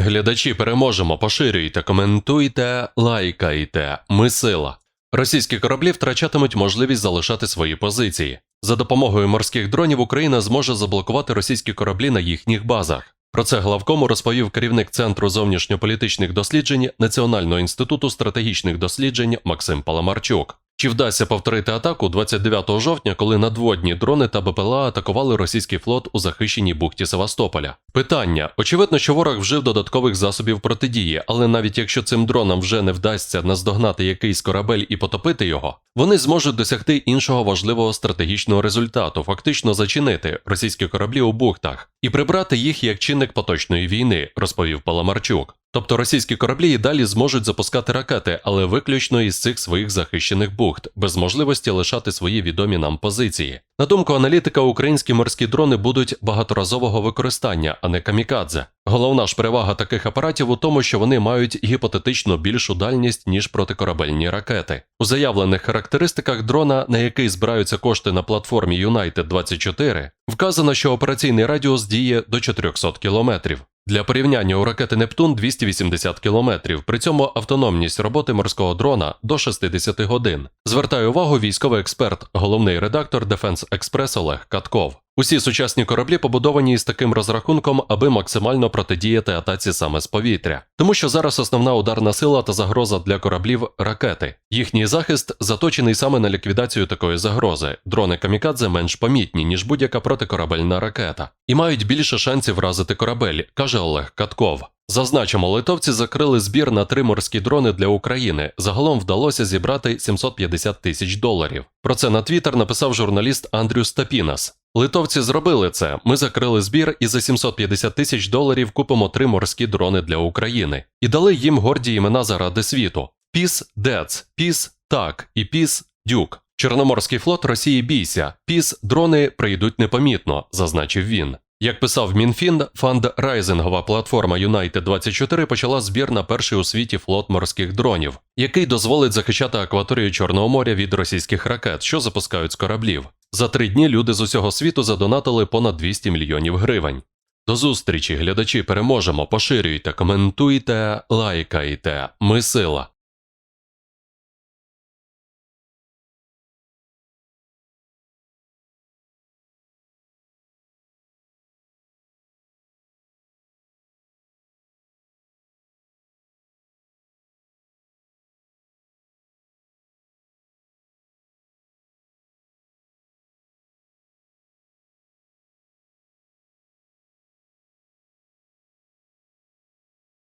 Глядачі переможемо, поширюйте, коментуйте, лайкайте. Ми сила. Російські кораблі втрачатимуть можливість залишати свої позиції. За допомогою морських дронів Україна зможе заблокувати російські кораблі на їхніх базах. Про це главкому розповів керівник Центру зовнішньополітичних досліджень Національного інституту стратегічних досліджень Максим Паламарчук. Чи вдасться повторити атаку 29 жовтня, коли надводні дрони та БПЛА атакували російський флот у захищеній бухті Севастополя? Питання: очевидно, що ворог вжив додаткових засобів протидії, але навіть якщо цим дронам вже не вдасться наздогнати якийсь корабель і потопити його, вони зможуть досягти іншого важливого стратегічного результату, фактично зачинити російські кораблі у бухтах і прибрати їх як чинник поточної війни, розповів Паламарчук. Тобто російські кораблі і далі зможуть запускати ракети, але виключно із цих своїх захищених бухт, без можливості лишати свої відомі нам позиції. На думку аналітика, українські морські дрони будуть багаторазового використання, а не камікадзе. Головна ж перевага таких апаратів у тому, що вони мають гіпотетично більшу дальність, ніж протикорабельні ракети. У заявлених характеристиках дрона, на який збираються кошти на платформі United 24, вказано, що операційний радіус діє до 400 кілометрів. Для порівняння у ракети Нептун 280 км, при цьому автономність роботи морського дрона до 60 годин. Звертає увагу військовий експерт, головний редактор Defense Express Олег Катков. Усі сучасні кораблі побудовані із таким розрахунком, аби максимально протидіяти атаці саме з повітря. Тому що зараз основна ударна сила та загроза для кораблів ракети. Їхній захист заточений саме на ліквідацію такої загрози. Дрони камікадзе менш помітні, ніж будь-яка протикорабельна ракета, і мають більше шансів вразити корабель, каже Олег Катков. Зазначимо, литовці закрили збір на три морські дрони для України. Загалом вдалося зібрати 750 тисяч доларів. Про це на Твіттер написав журналіст Андрю Стапінас. Литовці зробили це. Ми закрили збір і за 750 тисяч доларів купимо три морські дрони для України і дали їм горді імена заради світу: Піс Дец, Піс Так і Піс Дюк. Чорноморський флот Росії бійся. Піс дрони прийдуть непомітно, зазначив він. Як писав Мінфін, фандрайзингова платформа United 24 почала збір на перший у світі флот морських дронів, який дозволить захищати акваторію Чорного моря від російських ракет, що запускають з кораблів. За три дні люди з усього світу задонатили понад 200 мільйонів гривень. До зустрічі, глядачі, переможемо, поширюйте, коментуйте, лайкайте. Ми сила.